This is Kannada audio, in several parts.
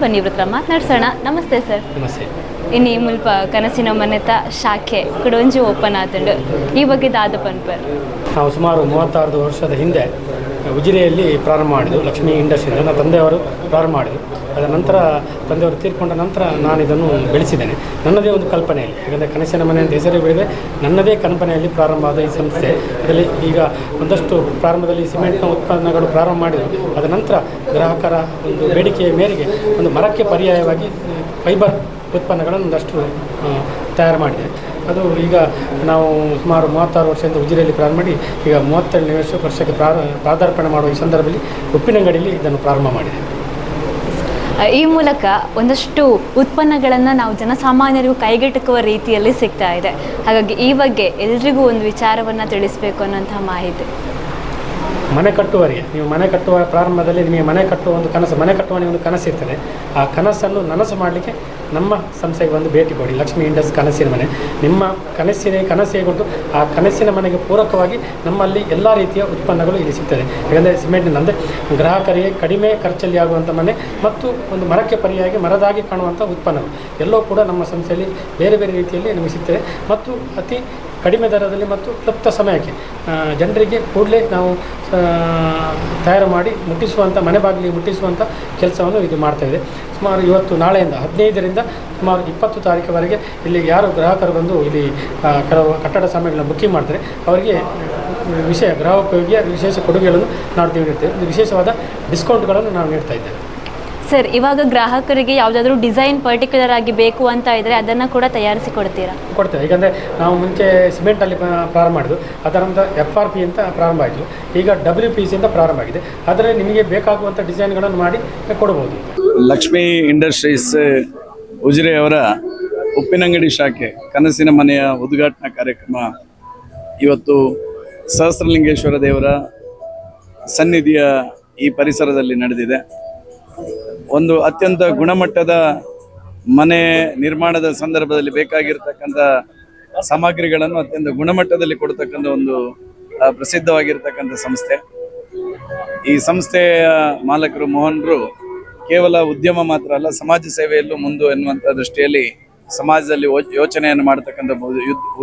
ಬನ್ನಿ ಇವ್ರ ಹತ್ರ ಮಾತನಾಡ್ಸೋಣ. ನಮಸ್ತೆ ಸರ್. ನಮಸ್ತೆ. ಇನ್ನು ಈ ಮುಲ್ಪ ಕನಸಿನ ಮನೆತ ಶಾಖೆ ಕುಡೊಂಜಿ ಓಪನ್ ಆತುಂಡು. ಈ ಬಗ್ಗೆ ದಾದ ಪನ್ಪರ್. ನಾವು ಸುಮಾರು ಮೂವತ್ತಾರು ವರ್ಷದ ಹಿಂದೆ ಉಜಿರೆಯಲ್ಲಿ ಪ್ರಾರಂಭ ಮಾಡಿದ್ದು ಲಕ್ಷ್ಮೀ ಇಂಡಸ್ಟ್ರಿ ನನ್ನ ತಂದೆಯವರು ಪ್ರಾರಂಭ ಮಾಡಿದರು. ಅದರ ನಂತರ ತಂದೆಯವರು ತೀರ್ಕೊಂಡ ನಂತರ ನಾನು ಇದನ್ನು ಬೆಳೆಸಿದ್ದೇನೆ. ನನ್ನದೇ ಒಂದು ಕಲ್ಪನೆಯಲ್ಲಿ. ಯಾಕಂದರೆ ಕನಸಿನ ಮನೆ ಅಂತ ಹೆಸರು ಬೆಳೆದೆ, ನನ್ನದೇ ಕಲ್ಪನೆಯಲ್ಲಿ ಪ್ರಾರಂಭ ಆದ ಈ ಸಂಸ್ಥೆ. ಇದರಲ್ಲಿ ಈಗ ಒಂದಷ್ಟು ಪ್ರಾರಂಭದಲ್ಲಿ ಸಿಮೆಂಟ್ನ ಉತ್ಪನ್ನಗಳು ಪ್ರಾರಂಭ ಮಾಡಿದರು. ಅದ ನಂತರ ಗ್ರಾಹಕರ ಒಂದು ಬೇಡಿಕೆಯ ಮೇರೆಗೆ ಒಂದು ಮರಕ್ಕೆ ಪರ್ಯಾಯವಾಗಿ ಫೈಬರ್ ಉತ್ಪನ್ನಗಳನ್ನು ಒಂದಷ್ಟು ತಯಾರು ಮಾಡಿದೆ. ಅದು ಈಗ ನಾವು ಸುಮಾರು ಮೂವತ್ತಾರು ವರ್ಷದಿಂದ ಉಜಿರೆಯಲ್ಲಿ ಪ್ರಾರಂಭ ಮಾಡಿ, ಈಗ ಮೂವತ್ತೇಳನೇ ವರ್ಷ ವರ್ಷಕ್ಕೆ ಪ್ರಾರ ಪಾದಾರ್ಪಣೆ ಮಾಡುವ ಈ ಸಂದರ್ಭದಲ್ಲಿ ಉಪ್ಪಿನಂಗಡಿಯಲ್ಲಿ ಇದನ್ನು ಪ್ರಾರಂಭ ಮಾಡಿದೆ. ಈ ಮೂಲಕ ಒಂದಷ್ಟು ಉತ್ಪನ್ನಗಳನ್ನು ನಾವು ಜನಸಾಮಾನ್ಯರಿಗೂ ಕೈಗೆಟುಕುವ ರೀತಿಯಲ್ಲಿ ಸಿಗ್ತಾ ಇದೆ. ಹಾಗಾಗಿ ಈ ಬಗ್ಗೆ ಎಲ್ರಿಗೂ ಒಂದು ವಿಚಾರವನ್ನು ತಿಳಿಸಬೇಕು ಅನ್ನೋಂಥ ಮಾಹಿತಿ. ಮನೆ ಕಟ್ಟುವರಿಗೆ ನೀವು ಮನೆ ಕಟ್ಟುವ ಪ್ರಾರಂಭದಲ್ಲಿ ನಿಮಗೆ ಮನೆ ಕಟ್ಟುವ ಒಂದು ಕನಸು, ಮನೆ ಕಟ್ಟುವ ಒಂದು ಕನಸು ಇರ್ತದೆ. ಆ ಕನಸನ್ನು ನನಸು ಮಾಡಲಿಕ್ಕೆ ನಮ್ಮ ಸಂಸ್ಥೆಗೆ ಬಂದು ಭೇಟಿ ಕೊಡಿ. ಲಕ್ಷ್ಮೀ ಇಂಡಸ್ ಕನಸಿನ ಮನೆ. ನಿಮ್ಮ ಕನಸಿನ ಕನಸಿಗೆ ಕೊಟ್ಟು ಆ ಕನಸಿನ ಮನೆಗೆ ಪೂರಕವಾಗಿ ನಮ್ಮಲ್ಲಿ ಎಲ್ಲ ರೀತಿಯ ಉತ್ಪನ್ನಗಳು ಇಲ್ಲಿ ಸಿಗ್ತದೆ ಯಾಕಂದರೆ ಸಿಮೆಂಟಿನ ಅಂದರೆ ಗ್ರಾಹಕರಿಗೆ ಕಡಿಮೆ ಖರ್ಚಲ್ಲಿ ಆಗುವಂಥ ಮನೆ ಮತ್ತು ಒಂದು ಮರಕ್ಕೆ ಪರಿಯಾಗಿ ಮರದಾಗಿ ಕಾಣುವಂಥ ಉತ್ಪನ್ನಗಳು. ಎಲ್ಲವೂ ಕೂಡ ನಮ್ಮ ಸಂಸ್ಥೆಯಲ್ಲಿ ಬೇರೆ ಬೇರೆ ರೀತಿಯಲ್ಲಿ ನಮಗೆ ಸಿಗ್ತದೆ ಮತ್ತು ಅತಿ ಕಡಿಮೆ ದರದಲ್ಲಿ ಮತ್ತು ಕ್ಲುಪ್ತ ಸಮಯಕ್ಕೆ ಜನರಿಗೆ ಕೂಡಲೇ ನಾವು ತಯಾರು ಮಾಡಿ ಮುಟ್ಟಿಸುವಂಥ ಮನೆ ಬಾಗಿಲಿಗೆ ಮುಟ್ಟಿಸುವಂಥ ಕೆಲಸವನ್ನು ಇದು ಮಾಡ್ತಾಯಿದೆ ಸುಮಾರು ಇವತ್ತು ನಾಳೆಯಿಂದ ಹದಿನೈದರಿಂದ ಸುಮಾರು ಇಪ್ಪತ್ತು ತಾರೀಕವರೆಗೆ ಇಲ್ಲಿ ಯಾರು ಗ್ರಾಹಕರು ಬಂದು ಇಲ್ಲಿ ಕೆಲವು ಕಟ್ಟಡ ಸಾಮಗ್ರಿಗಳನ್ನ ಬುಕ್ಕಿಂಗ್ ಮಾಡ್ತಾರೆ, ಅವರಿಗೆ ವಿಷಯ, ಗ್ರಾಹಕೋಪಯೋಗಿಯ ವಿಶೇಷ ಕೊಡುಗೆಗಳನ್ನು ನಾವು ನೀಡ್ತೇವೆ ಒಂದು ವಿಶೇಷವಾದ ಡಿಸ್ಕೌಂಟ್ಗಳನ್ನು ನಾವು ನೀಡ್ತಾ ಇದ್ದೇವೆ. ಸರ್ ಇವಾಗ ಗ್ರಾಹಕರಿಗೆ ಯಾವುದಾದ್ರೂ ಡಿಸೈನ್ ಪರ್ಟಿಕ್ಯುಲರ್ ಆಗಿ ಬೇಕು ಅಂತ ಇದ್ದರೆ ಅದನ್ನು ಕೂಡ ತಯಾರಿಸಿ ಕೊಡ್ತೀರಾ ಕೊಡ್ತೇವೆ. ಯಾಕಂದರೆ ನಾವು ಮುಂಚೆ ಸಿಮೆಂಟಲ್ಲಿ ಅಲ್ಲಿ ಪ್ರಾರಂಭ ಮಾಡಿದ್ದು ಅದರ ನಂತರ ಎಫ್ ಆರ್ ಪಿ ಅಂತ ಪ್ರಾರಂಭ ಆಯಿತು. ಈಗ ಡಬ್ಲ್ಯೂ ಪಿ ಸಿಯಿಂದ ಪ್ರಾರಂಭ ಆಗಿದೆ. ಆದರೆ ನಿಮಗೆ ಬೇಕಾಗುವಂಥ ಡಿಸೈನ್ಗಳನ್ನು ಮಾಡಿ ಕೊಡ್ಬೋದು. ಲಕ್ಷ್ಮೀ ಇಂಡಸ್ಟ್ರೀಸ್ ಉಜಿರೆಯವರ ಉಪ್ಪಿನಂಗಡಿ ಶಾಖೆ ಕನಸಿನ ಮನೆಯ ಉದ್ಘಾಟನಾ ಕಾರ್ಯಕ್ರಮ ಇವತ್ತು ಸಹಸ್ರಲಿಂಗೇಶ್ವರ ದೇವರ ಸನ್ನಿಧಿಯ ಈ ಪರಿಸರದಲ್ಲಿ ನಡೆದಿದೆ. ಒಂದು ಅತ್ಯಂತ ಗುಣಮಟ್ಟದ ಮನೆ ನಿರ್ಮಾಣದ ಸಂದರ್ಭದಲ್ಲಿ ಬೇಕಾಗಿರ್ತಕ್ಕಂಥ ಸಾಮಗ್ರಿಗಳನ್ನು ಅತ್ಯಂತ ಗುಣಮಟ್ಟದಲ್ಲಿ ಕೊಡ್ತಕ್ಕಂಥ ಒಂದು ಪ್ರಸಿದ್ಧವಾಗಿರ್ತಕ್ಕಂಥ ಸಂಸ್ಥೆ. ಈ ಸಂಸ್ಥೆಯ ಮಾಲಕರು ಮೋಹನ್ರು ಕೇವಲ ಉದ್ಯಮ ಮಾತ್ರ ಅಲ್ಲ, ಸಮಾಜ ಸೇವೆಯಲ್ಲೂ ಮುಂದು ಎನ್ನುವಂಥ ದೃಷ್ಟಿಯಲ್ಲಿ ಸಮಾಜದಲ್ಲಿ ಯೋಚನೆಯನ್ನು ಮಾಡತಕ್ಕಂಥ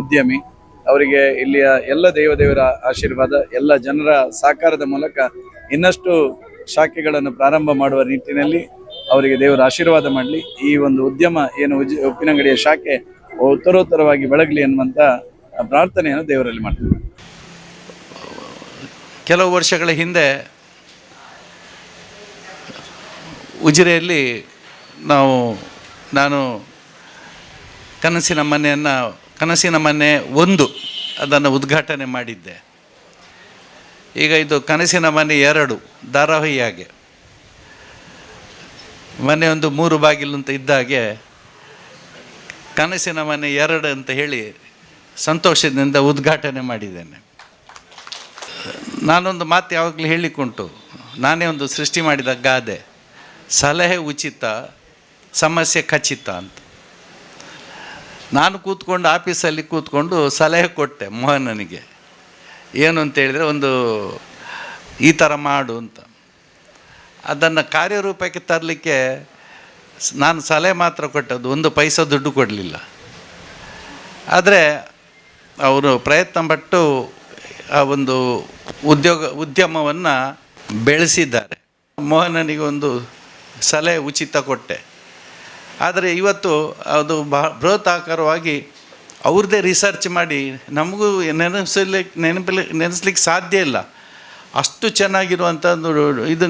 ಉದ್ಯಮಿ. ಅವರಿಗೆ ಇಲ್ಲಿಯ ಎಲ್ಲ ದೇವದೇವರ ಆಶೀರ್ವಾದ, ಎಲ್ಲ ಜನರ ಸಹಕಾರದ ಮೂಲಕ ಇನ್ನಷ್ಟು ಶಾಖೆಗಳನ್ನು ಪ್ರಾರಂಭ ಮಾಡುವ ನಿಟ್ಟಿನಲ್ಲಿ ಅವರಿಗೆ ದೇವರ ಆಶೀರ್ವಾದ ಮಾಡಲಿ. ಈ ಒಂದು ಉದ್ಯಮ ಏನು ಉಜಿ, ಉಪ್ಪಿನಂಗಡಿಯ ಶಾಖೆ ಉತ್ತರೋತ್ತರವಾಗಿ ಬೆಳಗಲಿ ಅನ್ನುವಂಥ ಪ್ರಾರ್ಥನೆಯನ್ನು ದೇವರಲ್ಲಿ ಮಾಡ್ತೀವಿ ಕೆಲವು ವರ್ಷಗಳ ಹಿಂದೆ ಉಜಿರೆಯಲ್ಲಿ ನಾವು, ನಾನು ಕನಸಿನ ಮನೆಯನ್ನು, ಕನಸಿನ ಮನೆ ಒಂದು ಅದನ್ನು ಉದ್ಘಾಟನೆ ಮಾಡಿದ್ದೆ. ಈಗ ಇದು ಕನಸಿನ ಮನೆ ಎರಡು, ಧಾರಾವಾಹಿಯಾಗೆ. ಮನೆ ಒಂದು ಮೂರು ಬಾಗಿಲು ಅಂತ ಇದ್ದಾಗೆ, ಕನಸಿನ ಮನೆ ಎರಡು ಅಂತ ಹೇಳಿ ಸಂತೋಷದಿಂದ ಉದ್ಘಾಟನೆ ಮಾಡಿದ್ದೇನೆ. ನಾನೊಂದು ಮಾತು ಯಾವಾಗಲೂ ಹೇಳಿಕೊಂಟು, ನಾನೇ ಒಂದು ಸೃಷ್ಟಿ ಮಾಡಿದ ಗಾದೆ, ಸಲಹೆ ಉಚಿತ, ಸಮಸ್ಯೆ ಖಚಿತ ಅಂತ. ನಾನು ಕೂತ್ಕೊಂಡು ಆಫೀಸಲ್ಲಿ ಕೂತ್ಕೊಂಡು ಸಲಹೆ ಕೊಟ್ಟೆ ಮೋಹನನಿಗೆ. ಏನು ಅಂತ ಹೇಳಿದರೆ ಒಂದು ಈ ಥರ ಮಾಡು ಅಂತ. ಅದನ್ನು ಕಾರ್ಯರೂಪಕ್ಕೆ ತರಲಿಕ್ಕೆ ನಾನು ಸಲಹೆ ಮಾತ್ರ ಕೊಟ್ಟದ್ದು, ಒಂದು ಪೈಸೆ ದುಡ್ಡು ಕೊಡಲಿಲ್ಲ. ಆದರೆ ಅವರು ಪ್ರಯತ್ನ ಪಟ್ಟು ಆ ಒಂದು ಉದ್ಯೋಗ, ಉದ್ಯಮವನ್ನು ಬೆಳೆಸಿದ್ದಾರೆ. ಮೋಹನನಿಗೆ ಒಂದು ಸಲಹೆ ಉಚಿತ ಕೊಟ್ಟೆ. ಆದರೆ ಇವತ್ತು ಅದು ಬಹ ಬೃಹತ್ತಾಕಾರವಾಗಿ ಅವ್ರದ್ದೇ ರಿಸರ್ಚ್ ಮಾಡಿ, ನಮಗೂ ನೆನೆಸಲಿಕ್ಕೆ ನೆನಪಲಿ, ನೆನೆಸ್ಲಿಕ್ಕೆ ಸಾಧ್ಯ ಇಲ್ಲ. ಅಷ್ಟು ಚೆನ್ನಾಗಿರುವಂಥ ಇದು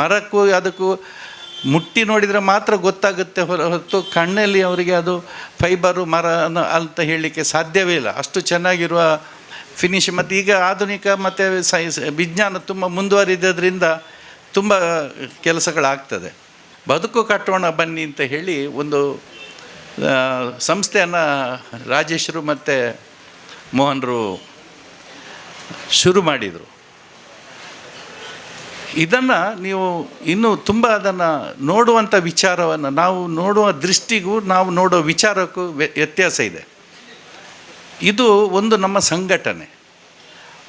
ಮರಕ್ಕೂ ಅದಕ್ಕೂ ಮುಟ್ಟಿ ನೋಡಿದರೆ ಮಾತ್ರ ಗೊತ್ತಾಗುತ್ತೆ, ಹೊರ ಹೊರತು ಕಣ್ಣಲ್ಲಿ ಅವರಿಗೆ ಅದು ಫೈಬರು ಮರ ಅಂತ ಹೇಳಲಿಕ್ಕೆ ಸಾಧ್ಯವೇ ಇಲ್ಲ. ಅಷ್ಟು ಚೆನ್ನಾಗಿರುವ ಫಿನಿಶ್ ಮತ್ತು ಈಗ ಆಧುನಿಕ, ಮತ್ತು ಸೈನ್ಸ್ ವಿಜ್ಞಾನ ತುಂಬ ಮುಂದುವರಿದ್ರಿಂದ ತುಂಬ ಕೆಲಸಗಳಾಗ್ತದೆ. ಬದುಕು ಕಟ್ಟೋಣ ಬನ್ನಿ ಅಂತ ಹೇಳಿ ಒಂದು ಸಂಸ್ಥೆಯನ್ನು ರಾಜೇಶರು ಮತ್ತು ಮೋಹನ್ರು ಶುರು ಮಾಡಿದರು. ಇದನ್ನು ನೀವು ಇನ್ನೂ ತುಂಬ ಅದನ್ನು ನೋಡುವಂಥ ವಿಚಾರವನ್ನು, ನಾವು ನೋಡುವ ದೃಷ್ಟಿಗೂ ನಾವು ನೋಡೋ ವಿಚಾರಕ್ಕೂ ವ್ಯ- ವ್ಯತ್ಯಾಸ ಇದೆ. ಇದು ಒಂದು ನಮ್ಮ ಸಂಘಟನೆ.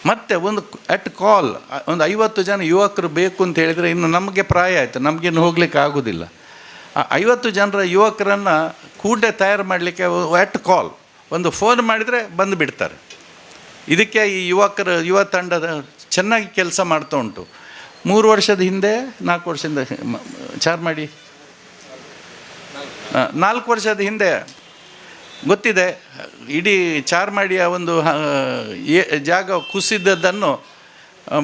ಮತ್ತು ಒಂದು ಅಟ್ ಕಾಲ್ ಒಂದು ಐವತ್ತು ಜನ ಯುವಕರು ಬೇಕು ಅಂತ ಹೇಳಿದರೆ ಇನ್ನು ನಮಗೆ ಪ್ರಾಯ ಆಯಿತು ನಮಗೇನು ಹೋಗ್ಲಿಕ್ಕೆ ಆಗೋದಿಲ್ಲ. ಐವತ್ತು ಜನರ ಯುವಕರನ್ನು ಕೂಡಲೇ ತಯಾರು ಮಾಡಲಿಕ್ಕೆ ವ್ಯಾಟ್ ಕಾಲ್. ಒಂದು ಫೋನ್ ಮಾಡಿದರೆ ಬಂದು ಬಿಡ್ತಾರೆ. ಇದಕ್ಕೆ ಈ ಯುವಕರು, ಯುವ ತಂಡದ ಚೆನ್ನಾಗಿ ಕೆಲಸ ಮಾಡ್ತಾ ಉಂಟು. ಮೂರು ವರ್ಷದ ಹಿಂದೆ, ನಾಲ್ಕು ವರ್ಷದಿಂದ ಚಾರ್ ಮಾಡಿ. ನಾಲ್ಕು ವರ್ಷದ ಹಿಂದೆ ಗೊತ್ತಿದೆ, ಇಡೀ ಚಾರ್ಮಾಡಿಯ ಒಂದು ಜಾಗ ಕುಸಿದದ್ದನ್ನು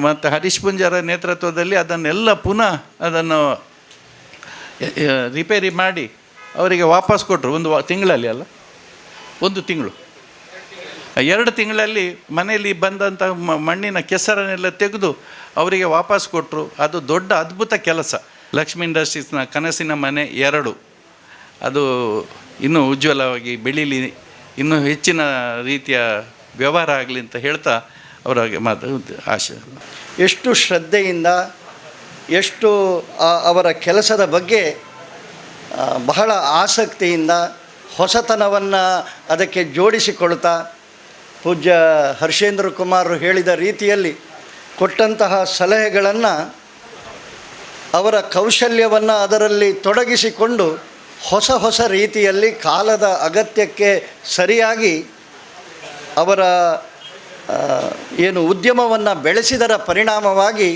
ಮತ್ತು ಹರೀಶ್ ಪುಂಜರ ನೇತೃತ್ವದಲ್ಲಿ ಅದನ್ನೆಲ್ಲ ಪುನಃ ಅದನ್ನು ರಿಪೇರಿ ಮಾಡಿ ಅವರಿಗೆ ವಾಪಸ್ ಕೊಟ್ಟರು, ಒಂದು ತಿಂಗಳಲ್ಲಿ ಅಲ್ಲ? ಒಂದು ತಿಂಗಳು. ಎರಡು ತಿಂಗಳಲ್ಲಿ ಮನೆಯಲ್ಲಿ ಬಂದಂಥ ಮಣ್ಣಿನ ಕೆಸರನ್ನೆಲ್ಲ ತೆಗೆದು ಅವರಿಗೆ ವಾಪಸ್ ಕೊಟ್ಟರು. ಅದು ದೊಡ್ಡ ಅದ್ಭುತ ಕೆಲಸ. ಲಕ್ಷ್ಮಿ ಇಂಡಸ್ಟ್ರೀಸ್ನ ಕನಸಿನ ಮನೆ ಎರಡು. ಅದು ಇನ್ನೂ ಉಜ್ವಲವಾಗಿ ಬೆಳೀಲಿ, ಇನ್ನೂ ಹೆಚ್ಚಿನ ರೀತಿಯ ವ್ಯವಹಾರ ಆಗಲಿ ಅಂತ ಹೇಳ್ತಾ ಅವರ ಮಾತು, ಆಶೆ. ಎಷ್ಟು ಶ್ರದ್ಧೆಯಿಂದ, ಎಷ್ಟು ಅವರ ಕೆಲಸದ ಬಗ್ಗೆ ಬಹಳ ಆಸಕ್ತಿಯಿಂದ ಹೊಸತನವನ್ನು ಅದಕ್ಕೆ ಜೋಡಿಸಿಕೊಳ್ತಾ ಪೂಜ್ಯ ಹರ್ಷೇಂದ್ರ ಕುಮಾರ್ ಹೇಳಿದ ರೀತಿಯಲ್ಲಿ ಕೊಟ್ಟಂತಹ ಸಲಹೆಗಳನ್ನು ಅವರ ಕೌಶಲ್ಯವನ್ನು ಅದರಲ್ಲಿ ತೊಡಗಿಸಿಕೊಂಡು ಹೊಸ ಹೊಸ ರೀತಿಯಲ್ಲಿ ಕಾಲದ ಅಗತ್ಯಕ್ಕೆ ಸರಿಯಾಗಿ ಅವರ ಏನು ಉದ್ಯಮವನ್ನು ಬೆಳೆಸಿದರ ಪರಿಣಾಮವಾಗಿ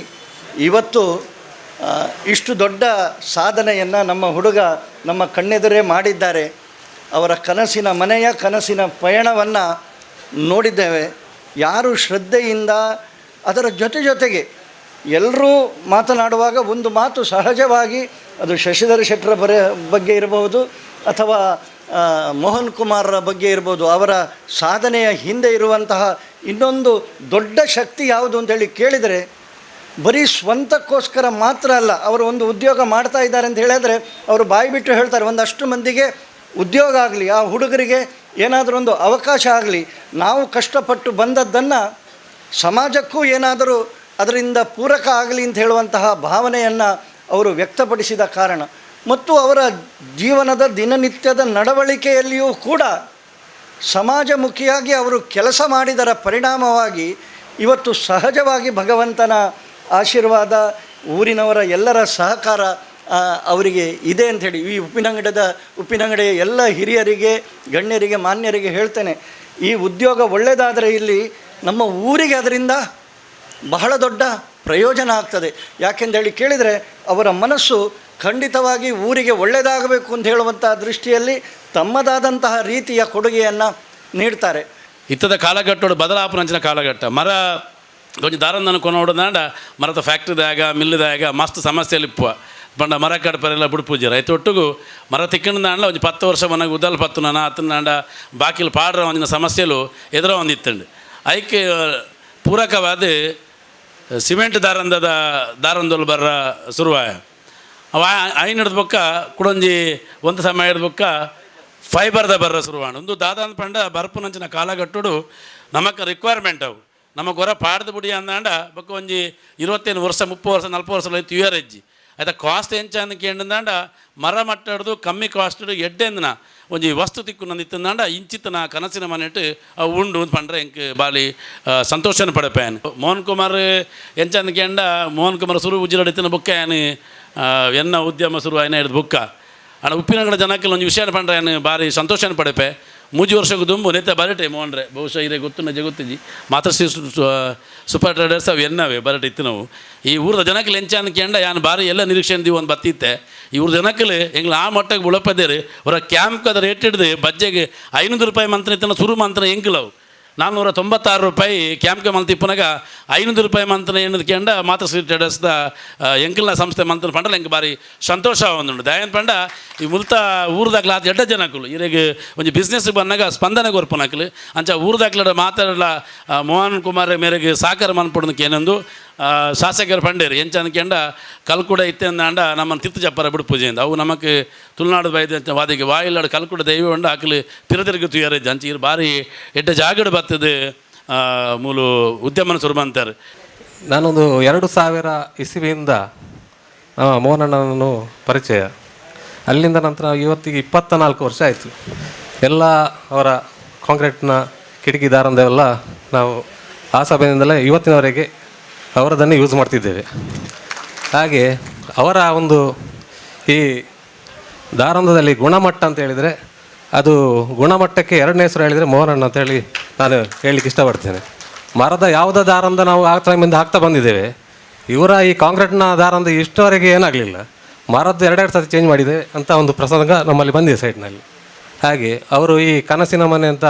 ಇವತ್ತು ಇಷ್ಟು ದೊಡ್ಡ ಸಾಧನೆಯನ್ನು ನಮ್ಮ ಹುಡುಗ ನಮ್ಮ ಕಣ್ಣೆದುರೇ ಮಾಡಿದ್ದಾರೆ. ಅವರ ಕನಸಿನ ಮನೆಯ ಕನಸಿನ ಪಯಣವನ್ನು ನೋಡಿದ್ದೇವೆ. ಯಾರು ಶ್ರದ್ಧೆಯಿಂದ ಅದರ ಜೊತೆ ಜೊತೆಗೆ ಎಲ್ಲರೂ ಮಾತನಾಡುವಾಗ ಒಂದು ಮಾತು ಸಹಜವಾಗಿ ಅದು ಶಶಿಧರ ಶೆಟ್ಟರ ಬರ ಬಗ್ಗೆ ಇರಬಹುದು ಅಥವಾ ಮೋಹನ್ ಕುಮಾರರ ಬಗ್ಗೆ ಇರ್ಬೋದು ಅವರ ಸಾಧನೆಯ ಹಿಂದೆ ಇರುವಂತಹ ಇನ್ನೊಂದು ದೊಡ್ಡ ಶಕ್ತಿ ಯಾವುದು ಅಂತೇಳಿ ಕೇಳಿದರೆ ಬರೀ ಸ್ವಂತಕ್ಕೋಸ್ಕರ ಮಾತ್ರ ಅಲ್ಲ, ಅವರು ಒಂದು ಉದ್ಯೋಗ ಮಾಡ್ತಾ ಇದ್ದಾರೆ ಅಂತ ಹೇಳಿದ್ರೆ ಅವರು ಬಾಯಿ ಬಿಟ್ಟು ಹೇಳ್ತಾರೆ, ಒಂದಷ್ಟು ಮಂದಿಗೆ ಉದ್ಯೋಗ ಆಗಲಿ, ಆ ಹುಡುಗರಿಗೆ ಏನಾದರೂ ಒಂದು ಅವಕಾಶ ಆಗಲಿ, ನಾವು ಕಷ್ಟಪಟ್ಟು ಬಂದದ್ದನ್ನು ಸಮಾಜಕ್ಕೂ ಏನಾದರೂ ಅದರಿಂದ ಪೂರಕ ಆಗಲಿ ಅಂತ ಹೇಳುವಂತಹ ಭಾವನೆಯನ್ನು ಅವರು ವ್ಯಕ್ತಪಡಿಸಿದ ಕಾರಣ. ಮತ್ತು ಅವರ ಜೀವನದ ದಿನನಿತ್ಯದ ನಡವಳಿಕೆಯಲ್ಲಿಯೂ ಕೂಡ ಸಮಾಜಮುಖಿಯಾಗಿ ಅವರು ಕೆಲಸ ಮಾಡಿದರ ಪರಿಣಾಮವಾಗಿ ಇವತ್ತು ಸಹಜವಾಗಿ ಭಗವಂತನ ಆಶೀರ್ವಾದ ಊರಿನವರ ಎಲ್ಲರ ಸಹಕಾರ ಅವರಿಗೆ ಇದೆ ಅಂಥೇಳಿ ಈ ಉಪ್ಪಿನಂಗಡದ ಉಪ್ಪಿನಂಗಡಿಯ ಎಲ್ಲ ಹಿರಿಯರಿಗೆ, ಗಣ್ಯರಿಗೆ, ಮಾನ್ಯರಿಗೆ ಹೇಳ್ತೇನೆ. ಈ ಉದ್ಯೋಗ ಒಳ್ಳೆಯದಾದರೆ ಇಲ್ಲಿ ನಮ್ಮ ಊರಿಗೆ ಅದರಿಂದ ಬಹಳ ದೊಡ್ಡ ಪ್ರಯೋಜನ ಆಗ್ತದೆ. ಯಾಕೆಂದೇಳಿ ಕೇಳಿದರೆ ಅವರ ಮನಸ್ಸು ಖಂಡಿತವಾಗಿ ಊರಿಗೆ ಒಳ್ಳೆಯದಾಗಬೇಕು ಅಂತ ಹೇಳುವಂಥ ದೃಷ್ಟಿಯಲ್ಲಿ ತಮ್ಮದಾದಂತಹ ರೀತಿಯ ಕೊಡುಗೆಯನ್ನು ನೀಡ್ತಾರೆ. ಇತ್ತದ ಕಾಲಘಟ್ಟ ಬದಲಾಪನಂಚಿನ ಕಾಲಘಟ್ಟ. ಮರ ಕೊಂಚ ದಾರಂದನ ಕೊನೋಡದಾಂಡ ಮರದ ಫ್ಯಾಕ್ಟ್ರಿದಾಗ ಮಿಲ್ದಾಗ ಮಸ್ತ್ ಸಮಸ್ಯೆలు ಇಪ್ಪುವ ಪಂಡ ಮರ ಕಡಪರೆಲ್ಲ ಬುಡ್ಪೂಜರ ಐತೆ ಒಟ್ಟಿಗೂ ಮರ ತಿಕ್ಕಂದಾಂಡ ಒಂಜಿ ಪತ್ತು ವರ್ಷ ಮನಗೆ ಉದ್ದಲ್ ಪತ್ತು ನಾನು ಆತನಾಂಡ ಬಾಕಿಲು ಪಾಡ್ರ ಒಂದಿನ ಸಮಸ್ಯೆಲು ಎದುರ ಒಂದಿತ್ತಂಡು. ಐಕೆ ಪೂರಕವಾದ ಸಿಮೆಂಟ್ ದಾರಂದದ ದಾರಂದೋಲ್ ಬರ್ರ ಶುರುವಾಯ. ಅವ ಐನ್ ಹಿಡ್ದ ಬೊಕ್ಕ, ಕುಡೊಂಜಿ ಒಂದು ಸಮಯ ಹಿಡ್ದ ಬೊಕ್ಕ ಫೈಬರ್ದ ಬರ್ರ ಶುರುವಾಣ. ಒಂದು ದಾದಾಂದ ಪಂಡ ಬರ್ಪುನಂಚಿನ ಕಾಲಗಟ್ಟುಡು ನಮಕ್ ರಿಕ್ವೈರ್ಮೆಂಟ್ ಅವು. ನಮಗೆ ಹೊರ ಪಾಡ್ದು ಬಿಡಿ ಅಂದಾಂಡ ಬೊಕ್ಕ ಒಂಜಿ ಇರುವತ್ತೇನು ವರ್ಷ, ಮುಪ್ಪು ವರ್ಷ, ನಲ್ಪು ವರ್ಷ ಇಯರ್ ಹೆಜ್ಜಿ ಆಯ್ತಾ ಕಾಸ್ಟ್ ಎಂಚ ಅಂದ ಕೇಂಡಂದಾಂಡ ಮರ ಮಟ್ಟಡ್ದು ಕಮ್ಮಿ ಕಾಸ್ಟ್ ಎಡ್ಡೆಂದನ ಒಂಜಿ ವಸ್ತು ತಿಕ್ಕು ನಂದಿತ್ತಂದಾಂಡ ಇಂಚಿತ್ತನ ಕನಸಿನ ಮನೆಟ್ಟು ಅವು ಉಂಡು ಅಂತ ಪಂಡ್ರೆ ಎಂಕ್ ಬಾಲಿ ಸಂತೋಷನ ಪಡಪೇನ್. ಮೋಹನ್ ಕುಮಾರ್ ಎಂಚಂದ ಕೇಂಡ, ಮೋಹನ್ ಕುಮಾರ್ ಸುರು ಉಜ್ಜಿಲಡಿತ್ತಿನ ಬುಕ್ಕ ಏನು ಎನ್ನ ಉದ್ಯಮ ಸುರು ಆಯ್ನ ಹಿಡಿದು ಬುಕ್ಕ. ಅಣ್ಣ ಉಪ್ಪಿನಂಗಡ ಜನಕ್ಕೆ ಒಂದು ವಿಷಯ ಪಂಡ್ರೆ ಏನು ಭಾರಿ ಸಂತೋಷನ ಪಡೆಪೆ. ಮೂಜಿ ವರ್ಷಕ್ಕೆ ದುಂಬು ನೆತ್ತ ಬರಟೆ ಮೋನ್ರೆ ಬಹುಶಃ ಇದೇ ಗೊತ್ತು, ನಜೆ ಗೊತ್ತಿಜಿ ಮಾತೃಶ್ರೀ ಸೂಪರ್ ಟ್ರೇಡರ್ಸ್ ಅವು ಎನ್ನವೆ, ಬರಟೆ ಇತ್ತು ನಾವು. ಈ ಊರದ ಜನಕ್ಕೆ ಲೆಂಚ ಕೆಂಡ, ಯಾನು ಬಾರಿ ಎಲ್ಲ ನಿರೀಕ್ಷೆ ಅಂದೀವಿ ಒಂದು ಬತ್ತಿತ್ತೆ. ಇವ್ರ ಊರ ಹೆಂಗ್ಲ ಆ ಮಟ್ಟಕ್ಕೆ ಉಳಪದೇರು ಅವರ ಕ್ಯಾಂಪ್ ಅದ ರೇಟ್ ಹಿಡ್ದು ಬಜ್ಜೆಗೆ ಐನೂರು ರೂಪಾಯಿ ಮಂತ್ರ ಇತ್ತನ ಶುರು ಮಂತ್ರ ಎಂಕ್ಲವು ನಾನ್ನೂರ ತೊಂಬತ್ತಾರು ರೂಪಾಯಿ ಕ್ಯಾಂಪ್ಗೆ ಮಲ್ತಿಪ್ಪನಾಗ ಐನೂರು ರೂಪಾಯಿ ಮಂತ್ರ ಏನದು ಕೇಂಡ ಮಾತ್ರ ಶ್ರೀ ಟ್ರೇಡರ್ಸ್ದ ಎಂಕಲ್ನ ಸಂಸ್ಥೆ ಮಂತ್ರ ಪಂಡಲ ಎಂಗೆ ಬಾರಿ ಸಂತೋಷ ಒಂದು ದಯನ್ ಪಂಡ ಈ ಮುಲ್ತ ಊರ್ದಾಗ್ಲ ಆತ ಎಡ್ಡ ಜನಕ್ಕಲು ಇರೆಗ್ ಒಂದು ಬಿಸ್ನೆಸ್ ಬಂದಾಗ ಸ್ಪಂದನೆ ಕೊರ್ಪನಕಲು ಅಂಚ ಊರ್ದಾಗ್ಲಡ ಮಾತಾಡಲ ಆ, ಮೋಹನ್ ಕುಮಾರ್ ಮೇರೆಗೆ ಸಾಕಾರ ಮನ್ಪಡೋದಕ್ಕೆ ಏನೊಂದು ಶಾಸಕರು ಪಂಡೇರು ಎಂಚ ಅನ್ಕೆಂಡ ಕಲ್ಕುಡ ಇತ್ತೆಂದಾಂಡ ನಮ್ಮನ್ನು ತಿತ್ತು ಜಪ್ಪರ ಬಿಡು ಪೂಜೆಯಿಂದ. ಅವು ನಮಗೆ ತುಳುನಾಡು ಬೈದ ವಾದಿಗೆ ವಾಯಿಲಾಡು ಕಲ್ಕುಡ ದೈವ ಉಂಡ ಆಕಲು ತಿರುತಿರುಗಿ ತುಯರ ಅಂಚ. ಇರು ಬಾರಿ ಎಡ್ಡ ಜಾಗಡು ಬರ್ತದೆ ಮೂಲು ಉದ್ಯಮನ ಶುರು ಅಂತಾರೆ. ನಾನೊಂದು ಎರಡು ಸಾವಿರ ಇಸವಿಯಿಂದ ಮೋಹನಣ್ಣನನ್ನು ಪರಿಚಯ. ಅಲ್ಲಿಂದ ನಂತರ ಇವತ್ತಿಗೆ ಇಪ್ಪತ್ತ ನಾಲ್ಕು ವರ್ಷ ಆಯಿತು. ಎಲ್ಲ ಅವರ ಕಾಂಕ್ರೀಟ್ನ ಕಿಟಕಿ ದಾರಂದೆಲ್ಲ ನಾವು ಆ ಸಭೆಯಿಂದಲೇ ಇವತ್ತಿನವರೆಗೆ ಅವರದನ್ನೇ ಯೂಸ್ ಮಾಡ್ತಿದ್ದೇವೆ. ಹಾಗೆ ಅವರ ಒಂದು ಈ ದಾರಂಧದಲ್ಲಿ ಗುಣಮಟ್ಟ ಅಂತ ಹೇಳಿದರೆ ಅದು ಗುಣಮಟ್ಟಕ್ಕೆ ಎರಡನೇ ಹೆಸರು ಹೇಳಿದರೆ ಮೋಹನಣ್ಣ ಅಂತ ಹೇಳಿ ನಾನು ಹೇಳಲಿಕ್ಕೆ ಇಷ್ಟಪಡ್ತೇನೆ. ಮರದ ಯಾವುದೇ ದಾರಂದ ನಾವು ಆ ಟೈಮಿಂದ ಹಾಕ್ತಾ ಬಂದಿದ್ದೇವೆ, ಇವರ ಈ ಕಾಂಕ್ರೀಟ್ನ ದಾರಂದ ಇಷ್ಟವರೆಗೆ ಏನಾಗಲಿಲ್ಲ. ಮರದ್ದು ಎರಡೆರಡು ಸರ್ತಿ ಚೇಂಜ್ ಮಾಡಿದೆ ಅಂತ ಒಂದು ಪ್ರಸಂಗ ನಮ್ಮಲ್ಲಿ ಬಂದಿದೆ ಸೈಟ್ನಲ್ಲಿ ಹಾಗೆ ಅವರು ಈ ಕನಸಿನ ಮನೆ ಅಂತ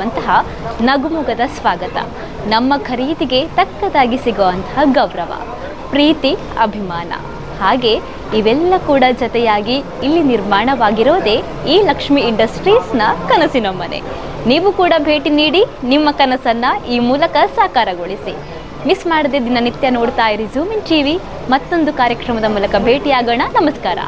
ಸಿಗುವಂತಹ ನಗುಮುಗದ ಸ್ವಾಗತ. ನಮ್ಮ ಖರೀದಿಗೆ ತಕ್ಕದಾಗಿ ಸಿಗುವಂತಹ ಗೌರವ, ಪ್ರೀತಿ, ಅಭಿಮಾನ. ಹಾಗೆ ಇವೆಲ್ಲ ಕೂಡ ಜತೆಯಾಗಿ ಇಲ್ಲಿ ನಿರ್ಮಾಣವಾಗಿರೋದೇ ಈ ಲಕ್ಷ್ಮಿ ಇಂಡಸ್ಟ್ರೀಸ್ನ ಕನಸಿನ ಮನೆ ನೀವು ಕೂಡ ಭೇಟಿ ನೀಡಿ ನಿಮ್ಮ ಕನಸನ್ನ ಈ ಮೂಲಕ ಸಾಕಾರಗೊಳಿಸಿ. ಮಿಸ್ ಮಾಡದೆ ದಿನನಿತ್ಯ ನೋಡ್ತಾ ಇರಿ ಝೂಮಿನ್ ಟಿವಿ ಮತ್ತೊಂದು ಕಾರ್ಯಕ್ರಮದ ಮೂಲಕ ಭೇಟಿಯಾಗೋಣ. ನಮಸ್ಕಾರ.